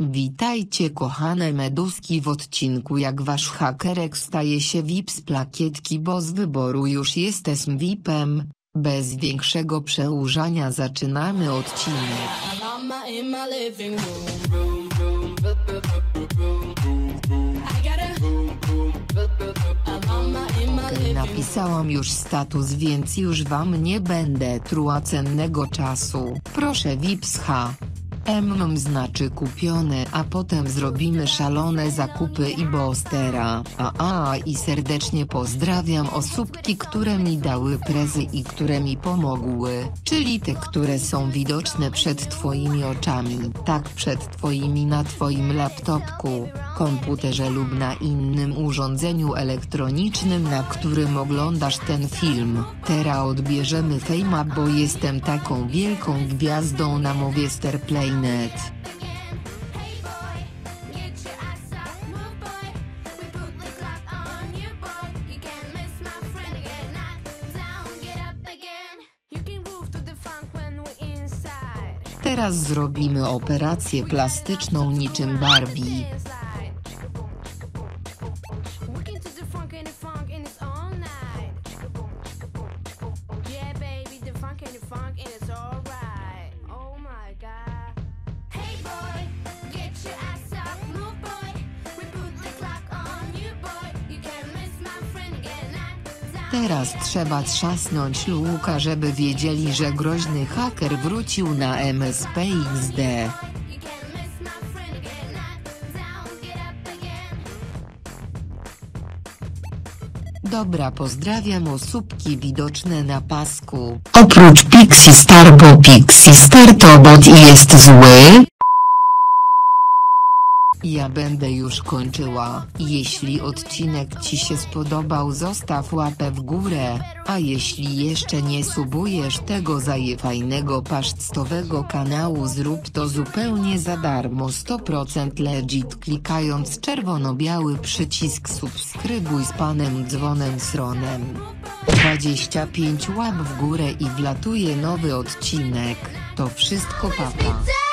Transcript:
Witajcie kochane meduski w odcinku jak wasz hakerek staje się VIP z plakietki bo z wyboru już jestem VIPem, bez większego przedłużania zaczynamy odcinek. Napisałam już status więc już wam nie będę truła cennego czasu. Proszę VIP M znaczy kupione a potem zrobimy szalone zakupy i boostera. A a i serdecznie pozdrawiam osóbki które mi dały prezy i które mi pomogły, czyli te które są widoczne przed twoimi oczami, tak przed twoimi na twoim laptopku, komputerze lub na innym urządzeniu elektronicznym na którym oglądasz ten film. Teraz odbierzemy fejma bo jestem taką wielką gwiazdą na mowie. Inside. Teraz zrobimy operację plastyczną niczym Barbie. Funk and it's all Teraz trzeba trzasnąć luka żeby wiedzieli że groźny haker wrócił na MSP XD. You can't miss my friend again. Knock down, get up again. Dobra pozdrawiam osóbki widoczne na pasku. Oprócz Pixie Star bo Pixie Star to bot i jest zły. Ja będę już kończyła. Jeśli odcinek Ci się spodobał zostaw łapę w górę, a jeśli jeszcze nie subujesz tego zajefajnego pasztowego kanału zrób to zupełnie za darmo 100% legit klikając czerwono-biały przycisk subskrybuj z panem dzwonem sronem. 25 łap w górę i wlatuje nowy odcinek. To wszystko papa.